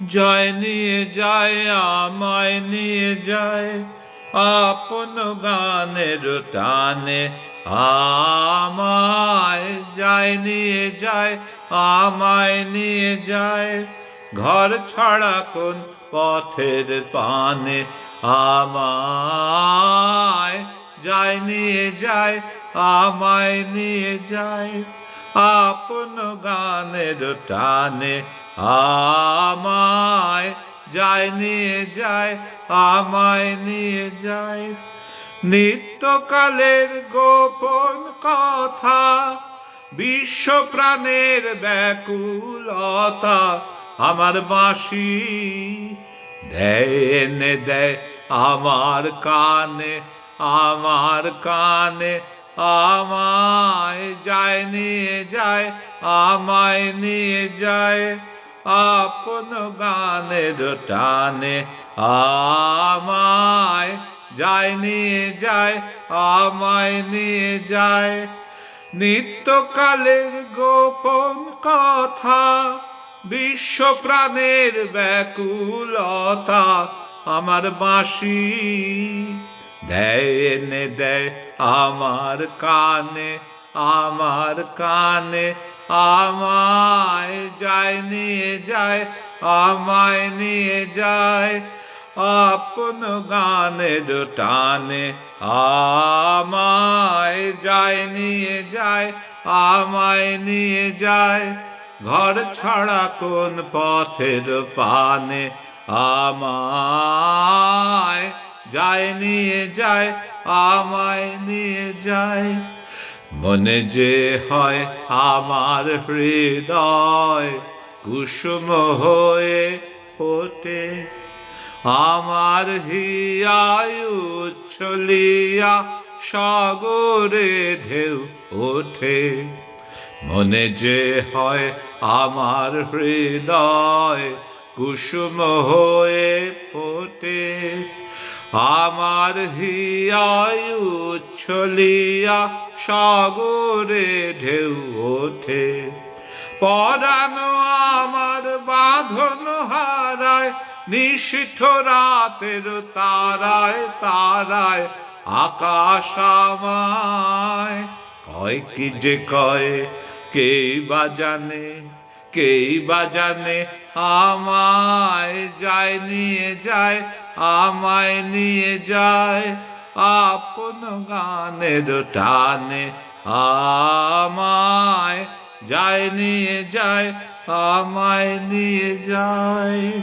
জয় নিয়ে যায়, আমায় নিয়ে যায়, আপন গানের টানে আমায় যায়, নিয়ে যায়, আমায় নিয়ে যায়, ঘর ছাড়া কোন পথের পানে আমায় যায়, নিয়ে যায়, আমায় নিয়ে যায়। আপন গানের টানে আমায় যায় নিয়ে যায়, আমায় নিয়ে যায়। নিত্যকালের গোপন কথা, বিশ্ব প্রাণের ব্যাকুলতা আমার বাঁশি দেয় দেয় আমার কানে আমার কানে আমায় যায়, নিয়ে যায়, আমায় নিয়ে যায়। আপন গানের টানে আমায় যায়, নিয়ে যায়, আমায় নিয়ে যায়। নিত্যকালের গোপন কথা বিশ্ব প্রাণের ব্যাকুলতা, আমার বাঁশি দেয় দেয় আমার কানে আমার কানে, আমায় যায় নিয়ে যায়, আমায় নিয়ে যায়, আপন গানের টানে, আমায় যায় নিয়ে যায়, আমায় নিয়ে যায়, ঘর ছাড়া কোন পথের পানে, আমায় যায়, নিয়ে যায়, আমায় নিয়ে যায়। মনে যে হয় আমার হৃদয় কুসুম হয়ে ওঠে, আমার হিয়ায় উচ্ছলিয়া সাগরে ঢেউ ওঠে। মনে যে হয় আমার হৃদয় কুসুম হয়ে ফোটে আমার হিয়ায় উচ্ছলিয়া সাগরে ঢেউ ওঠে। পরানো আমার বাঁধন হারায় নিষিদ্ধ রাতের তারায় তারায় আকাশ আমায়। কয় কি যে কয় কেই বা জানে? কেই বা জানে? আমায় যায় নিয়ে যায়, আমায় নিয়ে যায়। আপন গানের টানে আমায় যায় নিয়ে যায়, আমায় নিয়ে যায়।